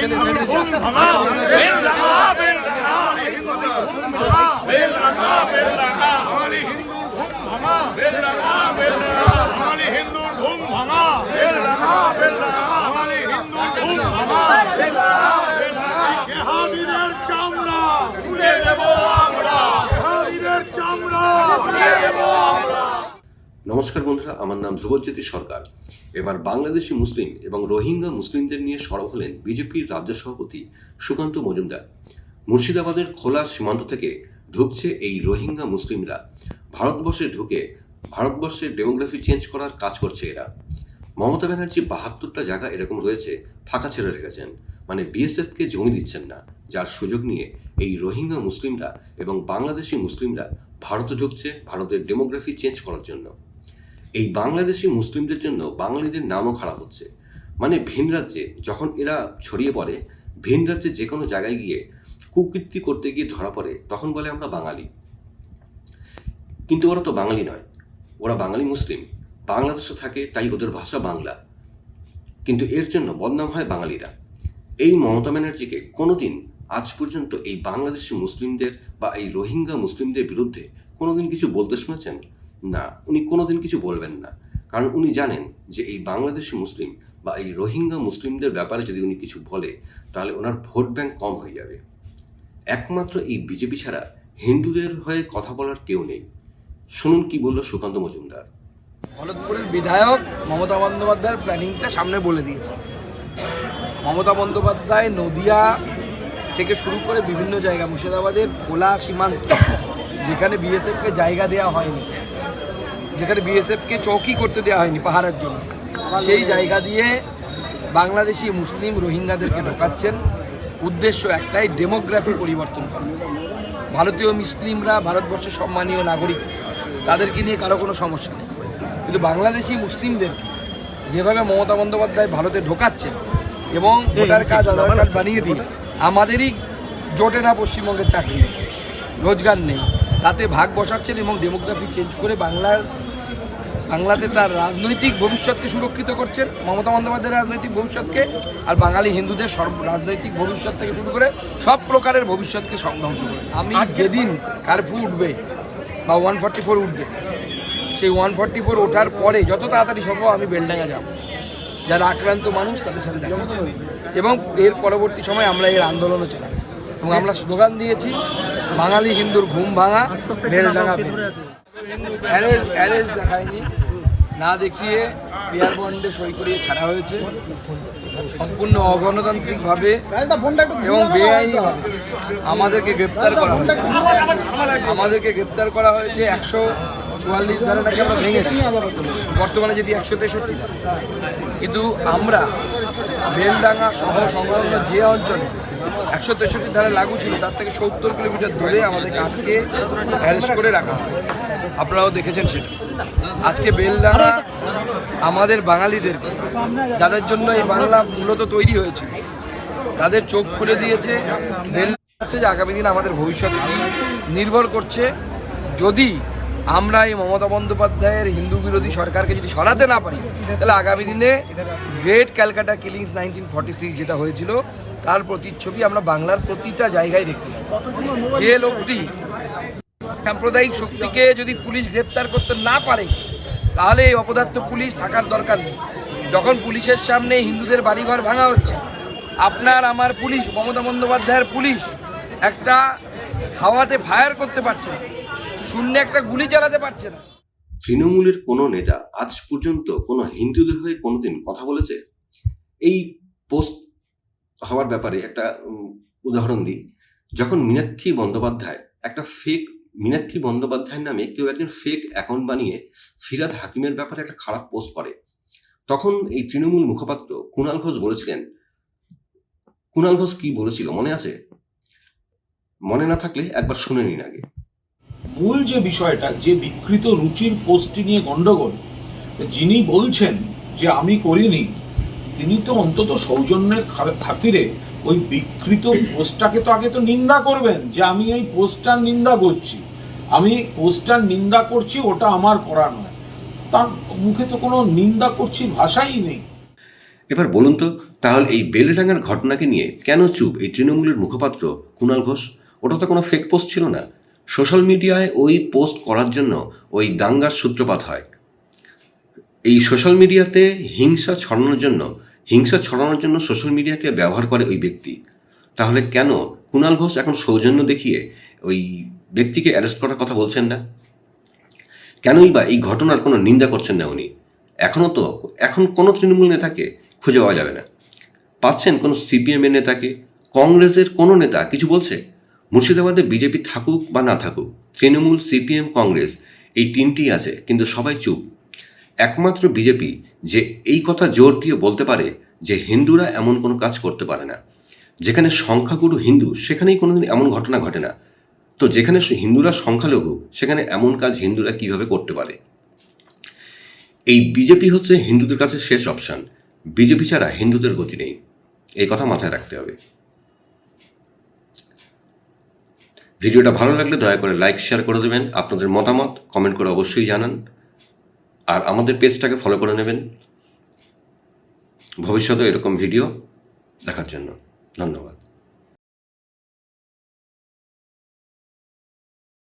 হিন্দুর ঘুম ভাঙা জেহাদিদের চামড়া তুলে দেব আমরা জেহাদিদের চামড়া নমস্কার বন্ধুরা, আমার নাম ধ্রুবজ্যোতি সরকার। এবার বাংলাদেশি মুসলিম এবং রোহিঙ্গা মুসলিমদের নিয়ে সরব হলেন বিজেপির রাজ্য সভাপতি সুকান্ত মজুমদার। মুর্শিদাবাদের খোলা সীমান্ত থেকে ঢুকছে এই রোহিঙ্গা মুসলিমরা। ভারতবর্ষে ঢুকে ভারতবর্ষের ডেমোগ্রাফি চেঞ্জ করার কাজ করছে এরা। মমতা ব্যানার্জি বাহাত্তরটা জায়গা এরকম রয়েছে, ফাঁকা ছেড়ে রেখেছেন। মানে বিএসএফকে জমি দিচ্ছেন না, যার সুযোগ নিয়ে এই রোহিঙ্গা মুসলিমরা এবং বাংলাদেশি মুসলিমরা ভারতে ঢুকছে ভারতের ডেমোগ্রাফি চেঞ্জ করার জন্য। এই বাংলাদেশি মুসলিমদের জন্য বাঙালিদের নামও খারাপ হচ্ছে। মানে ভিন রাজ্যে যখন এরা ছড়িয়ে পড়ে, ভিন রাজ্যে যে কোনো জায়গায় গিয়ে কুকীর্তি করতে গিয়ে ধরা পড়ে, তখন বলে আমরা বাঙালি। কিন্তু ওরা তো বাঙালি নয়। ওরা বাঙালি মুসলিম। বাংলাদেশে থাকে, তাই ওদের ভাষা বাংলা। কিন্তু এর জন্য বদনাম হয় বাঙালিরা। এই মমতা ব্যানার্জিকে কোনোদিন আজ পর্যন্ত এই বাংলাদেশি মুসলিমদের বা এই রোহিঙ্গা মুসলিমদের বিরুদ্ধে কোনোদিন কিছু বলতে শুনেছেন? না, উনি কোনোদিন কিছু বলবেন না। কারণ উনি জানেন যে এই বাংলাদেশি মুসলিম বা এই রোহিঙ্গা মুসলিমদের ব্যাপারে যদি উনি কিছু বলে, তাহলে ওনার ভোট ব্যাংক কম হয়ে যাবে। একমাত্র এই বিজেপি ছাড়া হিন্দুদের হয়ে কথা বলার কেউ নেই। শুনুন কি বলল সুকান্ত মজুমদার। ভরতপুরের বিধায়ক মমতা বন্দ্যোপাধ্যায়ের প্ল্যানিংটা সামনে বলে দিয়েছে। মমতা বন্দ্যোপাধ্যায় নদিয়া থেকে শুরু করে বিভিন্ন জায়গা, মুর্শিদাবাদের খোলা সীমান্ত, যেখানে বিএসএফকে জায়গা দেওয়া হয়নি। যেখানে বিএসএফকে চৌকি করতে দেওয়া হয়নি পাহাড়ের জন্য সেই জায়গা দিয়ে বাংলাদেশি মুসলিম রোহিঙ্গাদেরকে ঢোকাচ্ছেন। উদ্দেশ্য একটাই ডেমোগ্রাফি পরিবর্তন করা। ভারতীয় মুসলিমরা ভারতবর্ষের সম্মানীয় নাগরিক তাদেরকে নিয়ে কারও কোনো সমস্যা নেই। কিন্তু বাংলাদেশি মুসলিমদেরকে যেভাবে মমতা বন্দ্যোপাধ্যায় ভারতে ঢোকাচ্ছেন এবং ভোটার কাজ আধার কার্ড বানিয়ে দিয়ে আমাদেরই জোটে না পশ্চিমবঙ্গের চাকরি রোজগার নেই তাতে ভাগ বসাচ্ছেন এবং ডেমোগ্রাফি চেঞ্জ করে বাংলার বাংলাতে তার রাজনৈতিক ভবিষ্যৎকে সুরক্ষিত করছেন মমতা বন্দ্যোপাধ্যায়ের রাজনৈতিক ভবিষ্যৎকে আর বাঙালি হিন্দুদের সর্ব রাজনৈতিক ভবিষ্যৎ থেকে শুরু করে সব প্রকারের ভবিষ্যৎকে ধ্বংস করে। আমি যেদিন কারফিউ উঠবে বা ওয়ান ফর্টি ফোর উঠবে সেই ওয়ান ফর্টি ফোর ওঠার পরে যত তাড়াতাড়ি সম্ভব আমি বেলডাঙ্গা যাব। যারা আক্রান্ত মানুষ তাদের সাথে দেখা এবং এর পরবর্তী সময় আমরা এর আন্দোলনও চালাবো। এবং আমরা স্লোগান দিয়েছি বাঙালি হিন্দুর ঘুম ভাঙা বেলডাঙ্গা বেল অ্যারেজ অ্যারেজ দেখায়নি। না দেখিয়ে পেয়ার বন্ডে সই করিয়ে ছাড়া হয়েছে। সম্পূর্ণ অগণতান্ত্রিকভাবে এবং বেআইনিভাবে আমাদেরকে গ্রেপ্তার করা হয়েছে। আমাদেরকে গ্রেপ্তার করা হয়েছে একশো চুয়াল্লিশ ধারাটাকে আমরা ভেঙেছি। বর্তমানে যেটি একশো তেষট্টি কিন্তু আমরা বেলডাঙ্গা সহ সংলগ্ন যে অঞ্চলে একশো তেষট্টি ধারা লাগু ছিল, তার থেকে সত্তর কিলোমিটার দূরে আমাদেরকে আজকে অ্যারেস্ট করে রাখা হয় আপনারাও দেখেছেন সেটা। আজকে বেলডাঙ্গা আমাদের বাঙালিদেরকে যাদের জন্য এই বাংলা মূলত তৈরি হয়েছে, তাদের চোখ খুলে দিয়েছে। বেল হচ্ছে যে আগামী দিন আমাদের ভবিষ্যৎ নির্ভর করছে। যদি আমরা এই মমতা বন্দ্যোপাধ্যায়ের হিন্দু বিরোধী সরকারকে যদি সরাতে না পারি, তাহলে আগামী দিনে great Calcutta killings nineteen forty six যেটা হয়েছিল, তার প্রতিচ্ছবি আমরা বাংলার প্রতিটা জায়গায় দেখতে পাবো। যে লোকটি সাম্প্রদায়িক শক্তিকে যদি পুলিশ গ্রেপ্তার করতে না পারে, তাহলে এই অপদার্থ পুলিশ থাকার দরকার নেই। যখন পুলিশের সামনে হিন্দুদের বাড়িঘর ভাঙা হচ্ছে, আপনার আমার পুলিশ, মমতা বন্দ্যোপাধ্যায়ের পুলিশ একটা হাওয়াতে ফায়ার করতে পারছে না, শূন্য একটা গুলি চালাতে পারছে না। তৃণমূলের কোনো নেতা আজ পর্যন্ত কোনো হিন্দুদের হয়ে কোনোদিন কথা বলেছে? এই পোস্ট হওয়ার ব্যাপারে একটা উদাহরণ দিই। যখন মীনাক্ষী বন্দ্যোপাধ্যায় একটা ফেক মীনাক্ষী বন্দ্যোপাধ্যায়ের নামে কেউ একজন ফেক অ্যাকাউন্ট বানিয়ে ফিরাদ হাকিমের ব্যাপারে একটা খারাপ পোস্ট করে। তখন এই তৃণমূল মুখপাত্র কুণাল ঘোষ বলেছিলেন, কুণাল ঘোষ কি বলেছিল মনে আছে? মনে না থাকলে একবার শুনে নিন আগে। মূল যে বিষয়টা, যে বিকৃত রুচির পোস্টটি নিয়ে গন্ডগোল, যিনি বলছেন যে আমি করিনি, তিনি তো অন্তত সৌজন্যের খাতিরে ওই বিকৃত পোস্টটাকে তো আগে তো নিন্দা করবেন যে আমি এই পোস্টটার নিন্দা করছি। আমি পোস্টটার নিন্দা করছি, ওটা আমার করা নয়। তার মুখে তো কোনো নিন্দা করছি ভাষাই নেই। এবার বলুন তো, তাহলে এই বেলেডাঙ্গার ঘটনাকে নিয়ে কেন চুপ এই তৃণমূলের মুখপাত্র কুণাল ঘোষ? ওটা তো কোনো ফেক পোস্ট ছিল না। সোশ্যাল মিডিয়ায় ওই পোস্ট করার জন্য ওই দাঙ্গার সূত্রপাত হয়। এই সোশ্যাল মিডিয়াতে হিংসা ছড়ানোর জন্য হিংসা ছড়ানোর জন্য সোশ্যাল মিডিয়াকে ব্যবহার করে ওই ব্যক্তি। তাহলে কেন কুণাল ঘোষ এখন সৌজন্য দেখিয়ে ওই ব্যক্তিকে অ্যারেস্ট করার কথা বলছেন না? কেনই বা এই ঘটনার কোনো নিন্দা করছেন না উনি? এখনও তো, এখন কোনো তৃণমূল নেতাকে খুঁজে পাওয়া যাবে না। পাচ্ছেন কোনো সিপিএমের নেতাকে? কংগ্রেসের কোনো নেতা কিছু বলছে? মুর্শিদাবাদে বিজেপি থাকুক বা না থাকুক, তৃণমূল সিপিএম কংগ্রেস, এই তিনটি আছে, কিন্তু সবাই চুপ। একমাত্র বিজেপি যে এই কথা জোর দিয়ে বলতে পারে যে হিন্দুরা এমন কোনো কাজ করতে পারে না। যেখানে সংখ্যাগুরু হিন্দু, সেখানেই কোনোদিন এমন ঘটনা ঘটে না। তো যেখানে হিন্দুরা সংখ্যালঘু, সেখানে এমন কাজ হিন্দুরা কীভাবে করতে পারে? এই বিজেপি হচ্ছে হিন্দুদের কাছে শেষ অপশন। বিজেপি ছাড়া হিন্দুদের গতি নেই। এই কথা মাথায় রাখতে হবে। ভিডিওটা ভালো লাগলে দয়া করে লাইক শেয়ার করে দেবেন। আপনাদের মতামত কমেন্ট করে অবশ্যই জানান। আর আমাদের পেজটাকে ফলো করে নেবেন। ভবিষ্যতে এরকম ভিডিও দেখার জন্য। ধন্যবাদ।